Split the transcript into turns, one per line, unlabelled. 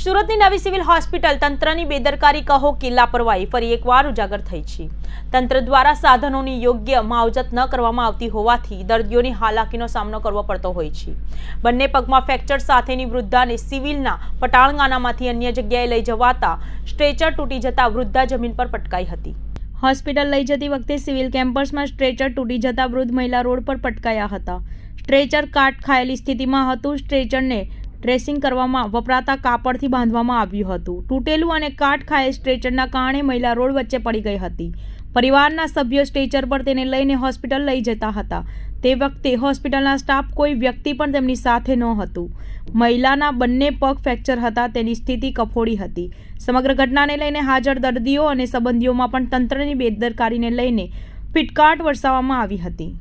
સુરતની નવી civil hospital તંત્રની બેદરકારી કહો કે લાપરવાહી ફરી એકવાર ઉજાગર થઈ છે. તંત્ર દ્વારા સાધનોની યોગ્ય માવજત ન કરવામાં આવતી હોવાથી દર્દીઓની હાલાકીનો સામનો કરવો પડતો હોય છે. બંને પગમાં ફ્રેક્ચર સાથેની વૃદ્ધાને સિવિલના પટાણગાનામાંથી અન્ય જગ્યાએ લઈ જવાતા સ્ટ્રેચર તૂટી જતા વૃદ્ધા જમીન પર પટકાઈ હતી. હોસ્પિટલ લઈ જતી વખતે સિવિલ કેમ્પસમાં સ્ટ્રેચર તૂટી જતા વૃદ્ધ મહિલા રોડ પર પટકાયા હતા. સ્ટ્રેચર કાટ ખાયેલી સ્થિતિમાં હતું. સ્ટ્રેચરને ડ્રેસિંગ કરવામાં વપરાતા કાપડથી બાંધવામાં આવ્યું હતું. તૂટેલું અને કાટ ખાયે સ્ટ્રેચરના કારણે મહિલા રોડ વચ્ચે પડી ગઈ હતી. પરિવારના સભ્યો સ્ટ્રેચર પર તેને લઈને હોસ્પિટલ લઈ જતા હતા. તે વખતે હોસ્પિટલના સ્ટાફ કોઈ વ્યક્તિ પણ તેમની સાથે ન હતું. મહિલાના બંને પગ ફ્રેક્ચર હતા, તેની સ્થિતિ કફોડી હતી. સમગ્ર ઘટનાને લઈને હાજર દર્દીઓ અને સંબંધીઓમાં પણ તંત્રની બેદરકારીને લઈને ફિટકાટ વરસાવવામાં આવી હતી.